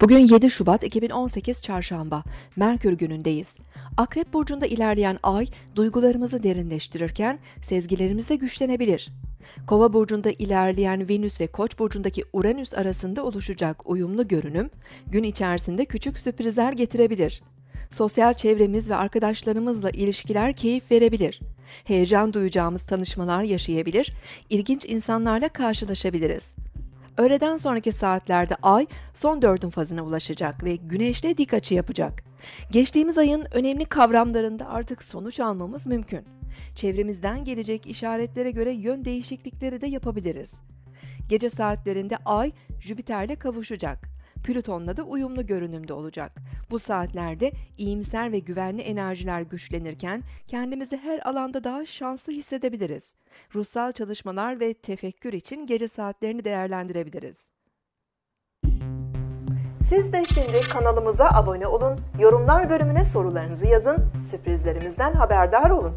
Bugün 7 Şubat 2018 Çarşamba. Merkür günündeyiz. Akrep burcunda ilerleyen ay duygularımızı derinleştirirken sezgilerimiz de güçlenebilir. Kova burcunda ilerleyen Venüs ve Koç burcundaki Uranüs arasında oluşacak uyumlu görünüm gün içerisinde küçük sürprizler getirebilir. Sosyal çevremiz ve arkadaşlarımızla ilişkiler keyif verebilir. Heyecan duyacağımız tanışmalar yaşayabilir, ilginç insanlarla karşılaşabiliriz. Öğleden sonraki saatlerde ay son dördün fazına ulaşacak ve güneşle dik açı yapacak. Geçtiğimiz ayın önemli kavramlarında artık sonuç almamız mümkün. Çevremizden gelecek işaretlere göre yön değişiklikleri de yapabiliriz. Gece saatlerinde ay Jüpiter'le kavuşacak. Plüton'la da uyumlu görünümde olacak. Bu saatlerde iyimser ve güvenli enerjiler güçlenirken kendimizi her alanda daha şanslı hissedebiliriz. Ruhsal çalışmalar ve tefekkür için gece saatlerini değerlendirebiliriz. Siz de şimdi kanalımıza abone olun, yorumlar bölümüne sorularınızı yazın, sürprizlerimizden haberdar olun.